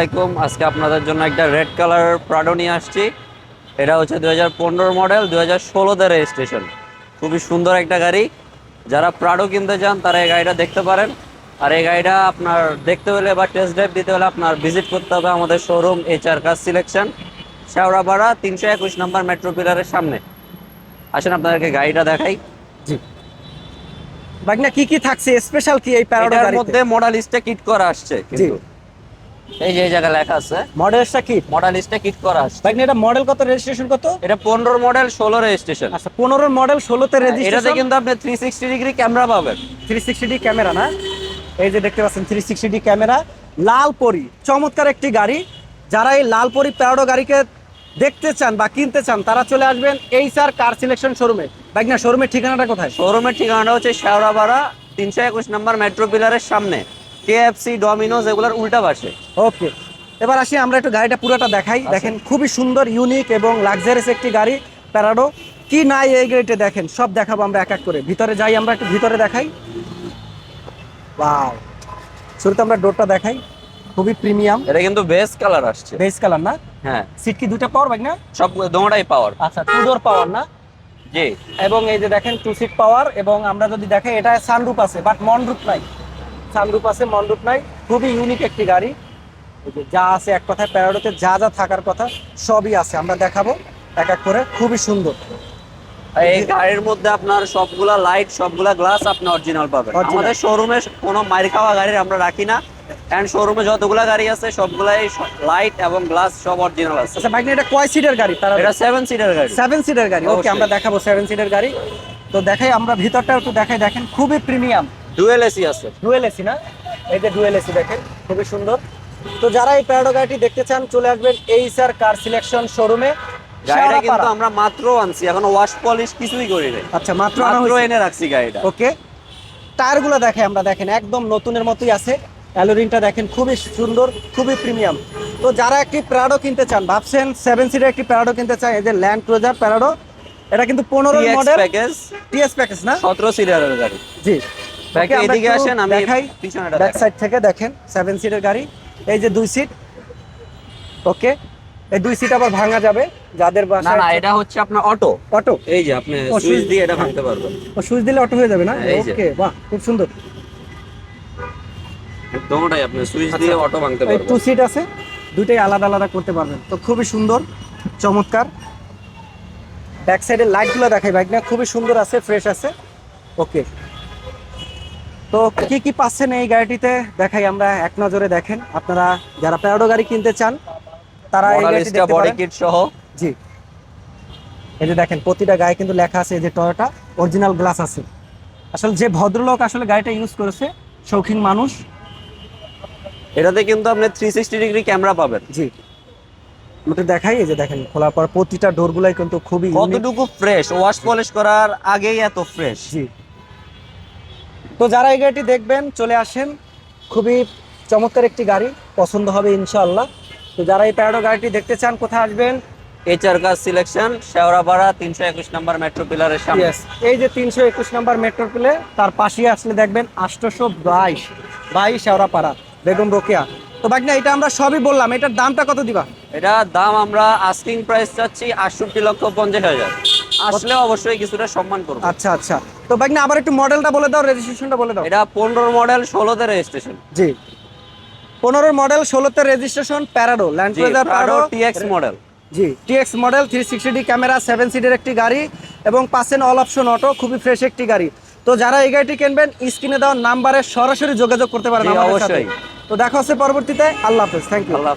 আসসালামাইকুম আজকে আপনাদের জন্য একটা রেড কালার প্রাডো নিয়ে আসছি। এটা হচ্ছে দু হাজার পনেরো মডেল দু হাজার ষোলোতে রেজিস্ট্রেশন। খুবই সুন্দর একটা গাড়ি। যারা প্রাডো কিনতে চান তারা এই গাড়িটা দেখতে পারেন। আর এই গাড়িটা আপনার দেখতে হলে বা টেস্ট ড্রাইভ দিতে হলে আপনার ভিজিট করতে হবে আমাদের শোরুম এইচআর কাজ সিলেকশন শেওড়াপাড়া তিনশো একুশ নম্বর মেট্রো পিলারের সামনে। আসেন আপনাদেরকে গাড়িটা দেখাই। জি। বাগনা কি কি থাকছে? স্পেশাল কি এই প্যারাডো এটার গাড়িতে? মধ্যে মডেলিস্টে কিট করা আসছে কিন্তু। এই যে এই জায়গায় লেখা আছে। মডেলটা কিট করা আসছে বাগনা এটা মডেল কত? রেজিস্ট্রেশন কত? এটা পনেরো মডেল ষোলো রেজিস্ট্রেশন আচ্ছা পনেরো মডেল ষোলোতে এটাতে রেজিস্ট্রেশন কিন্তু আপনি থ্রি সিক্সটি ডিগ্রি ক্যামেরা পাবেন। থ্রি সিক্সটি ডি ক্যামেরা না? এই যে দেখতে পাচ্ছেন থ্রি সিক্সটি ডি ক্যামেরা লাল পরি চমৎকার একটি গাড়ি। যারা এই লাল পরি প্যারাডো গাড়িকে দেখতে চান বা কিনতে চান তারা চলে আসবেন এই স্যার কার সিলেকশন শোরুমে বাগনা শোরুমের ঠিকানাটা কোথায়? শোরুমের ঠিকানাটা হচ্ছে শেওড়াপাড়া তিনশো একুশ নম্বর মেট্রো পিলারের সামনে। কেএফসি ডমিনোজ এগুলোর উল্টা পাশে ওকে। এবার আসি আমরা একটু গাড়িটা পুরোটা দেখাই। দেখেন খুবই সুন্দর ইউনিক এবং লাক্সারিয়াস একটি গাড়ি প্যারাডো কি নাই এই গাড়িতে দেখেন সব দেখাবো আমরা এক এক করে। ভিতরে যাই আমরা একটু ভিতরে দেখাই। ওয়াও শুরুতে আমরা ডোরটা দেখাই। খুবই প্রিমিয়াম এটা কিন্তু বেস কালার আসছে। বেস কালার না? হ্যাঁ। সিট কি দুটা পাওয়ার বাইক না? সব দোনোটাই পাওয়ার আচ্ছা টু ডোর পাওয়ার না? জি। এবং এই যে দেখেন টু সিট পাওয়ার এবং আমরা যদি দেখেন এটা সানরুপ আছে বাট মনরুপ নাই। সানরুপ আছে মনরুপ নাই। খুবই ইউনিক একটি গাড়ি। যা আছে এক কথায় প্যারাডোতে যা যা থাকার কথা সবই আছে। আমরা দেখাবো এক এক করে। খুবই সুন্দর। এই গাড়ির মধ্যে আপনার সবগুলা লাইট সবগুলা গ্লাস আপনি অরিজিনাল পাবেন। আমাদের শোরুমে কোনো মাইর খাওয়া গাড়ির আমরা রাখি না। এন্ড শোরুমে যতগুলা গাড়ি আছে সবগুলাই লাইট এবং গ্লাস সব অরিজিনাল আছে। আচ্ছা বাইক এটা কয় সিটের গাড়ি? তারা এটা সেভেন সিটার গাড়ি। সেভেন সিটের গাড়ি। ওকে আমরা দেখাবো সেভেন সিটের গাড়ি। তো দেখাই আমরা ভিতরটা একটু দেখাই। দেখেন খুবই প্রিমিয়াম ডুয়েল এসি আছে। ডুয়েল এসি না? এই যে ডুয়েল এসি দেখেন খুবই সুন্দর। তো যারা এই প্যারাডো গাড়িটি দেখতে চান চলে আসবেন এই স্যার কার সিলেকশন শোরুমে গাড়িটা কিন্তু আমরা মাত্র আনছি এখন ওয়াশ পলিশ কিছুই করি নাই। আচ্ছা মাত্র মাত্র এনে রাখছি গাড়িটা। ওকে। টায়ারগুলো দেখে আমরা দেখেন একদম নতুনের মতোই আছে। অ্যালোরিনটা দেখেন খুবই সুন্দর খুবই প্রিমিয়াম তো যারা একটি প্যারাডো কিনতে চান ভাবছেন সেভেন সিটের একটি প্যারাডো কিনতে চান এই যে ল্যান্ড ক্রুজার প্যারাডো এটা কিন্তু পনেরো মডেল প্যাকেজ টিএস প্যাকেজ না? সতেরো সিটারের গাড়ি। জি। এদিকে আসেন আমি দেখাই। ব্যাক সাইড থেকে দেখেন সেভেন সিটের গাড়ি। এই যে দুই সিট ওকে এই দুই সিট আবার ভাঙা যাবে। যাদের না বাসায় না এটা হচ্ছে আপনার অটো। অটো। এই যে আপনি সুইচ দিয়ে এটা ভাঙতে পারবেন। ও সুইচ দিলে অটো হয়ে যাবে না। ওকে বাহ খুব সুন্দর। দোনোটাই আপনি সুইচ দিয়ে আচ্ছা। অটো ভাঙতে এই টু সিট আছে দুইটাই আলাদা আলাদা করতে পারবেন। তো খুবই সুন্দর চমৎকার। ব্যাক সাইডের লাইটগুলো দেখাই বাইক না খুবই সুন্দর আছে ফ্রেশ আছে। ওকে তো কি কি পাচ্ছেন এই গাড়িটিতে? দেখাই আমরা এক নজরে দেখেন। আপনারা যারা প্যারাডো গাড়ি কিনতে চান তারা এই গাড়িটি দেখতে বডি কিট সহ। জি। এই যে দেখেন প্রতিটা গায়ে কিন্তু লেখা আছে এই যে টয়োটা অরিজিনাল গ্লাস আছে। আসলে যে ভদ্রলোক আসলে গাড়িটা ইউজ করেছে শৌখিন মানুষ। এটাতে কিন্তু আপনি থ্রি সিক্সটি ডিগ্রি ক্যামেরা পাবেন। জি। আমাকে দেখাই এই যে দেখেন খোলার পর প্রতিটা ডোরগুলাই কিন্তু খুবই। কতটুকু ফ্রেশ ওয়াশ পলিশ করার আগেই এত ফ্রেশ জি। তো যারা এই গাড়িটি দেখবেন চলে আসেন। খুবই চমৎকার একটি গাড়ি পছন্দ হবে ইনশাআল্লাহ। তো যারা এই প্যারাডো গাড়িটি দেখতে চান কোথায় আসবেন? এইচআর কাজ সিলেকশন শেওড়াপাড়া তিনশো একুশ নম্বর মেট্রো পিলারের সামনে। এই যে তিনশো একুশ নাম্বার মেট্রো প্লে তার পাশে আসলে দেখবেন আটশোশো বাইশ বাইশ শেওড়াপাড়া বেগম রোকেয়া। তো বাগনা এটা আমরা সবই বললাম এটার দামটা কত দিবা? এটা দাম আমরা আস্কিং প্রাইস চাচ্ছি আটষট্টি লক্ষ পঞ্চাশ হাজার। আসলে অবশ্যই কিছুটা সম্মান করব। আচ্ছা আচ্ছা। তো আবার একটু মডেলটা বলে দাও রেজিস্ট্রেশনটা বলে দাও। এটা মডেল ষোলোতে রেজিস্ট্রেশন জি। পনেরো মডেল ষোলোতে registration Prado Land Cruiser Prado TX model জি TX model three sixty D camera seven সিটের একটি গাড়ি এবং পাচ্ছেন অল অপশন অটো খুবই ফ্রেশ একটি গাড়ি। তো যারা এই গাড়িটি কিনবেন স্ক্রিনে দেওয়া নাম্বারে সরাসরি যোগাযোগ করতে পারেন অবশ্যই। তো দেখা হচ্ছে পরবর্তীতে। আল্লাহ হাফেজ থ্যাংক ইউ আল্লাহ